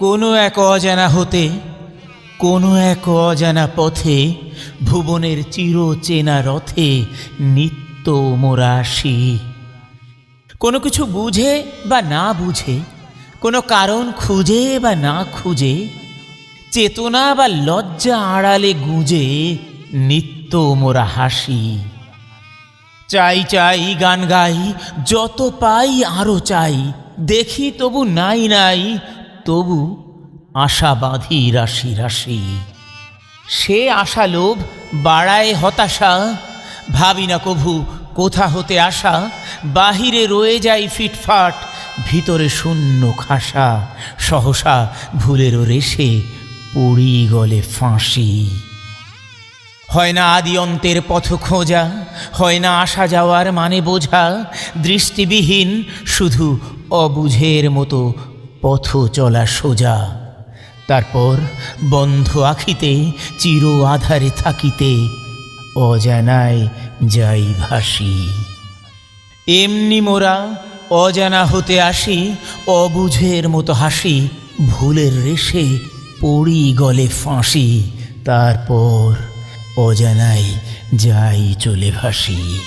কোনো এক অজানা হতে, কোনো এক অজানা পথে, ভুবনের চির চেনা রথে নিত্য মোরা কোনো কিছু বুঝে বা না বুঝে, কোনো কারণ খুঁজে বা না খুঁজে, চেতনা বা লজ্জা আড়ালে গুঁজে নিত্য মোরা হাসি। চাই চাই গান গাই, যত পাই আরও চাই, দেখি তবু নাই নাই তবু আশা বাঁধি রাশি রাশি। সে আশা লোভ বাড়ায় হতাশা। ভাবি না কভু কোথা হতে আসা বাহিরে রয়ে যাই ফিটফাট, ভিতরে শূন্য খাসা। সহসা ভুলেরও রেশে পড়ি গলে ফাঁসি। হয় না আদি অন্তের পথ খোঁজা, হয় না আসা যাওয়ার মানে বোঝা। দৃষ্টিবিহীন শুধু অবুঝের মতো পথ চলা সোজা। তারপর বন্ধ আখিতে, চির আধারে থাকিতে অজানায় যাই ভাসি। এমনি মোরা অজানা হতে আসি, অবুঝের মতো হাসি, ভুলের রেশে পড়ি গলে ফাঁসি, তারপর অজানায় যাই চলে ভাসি।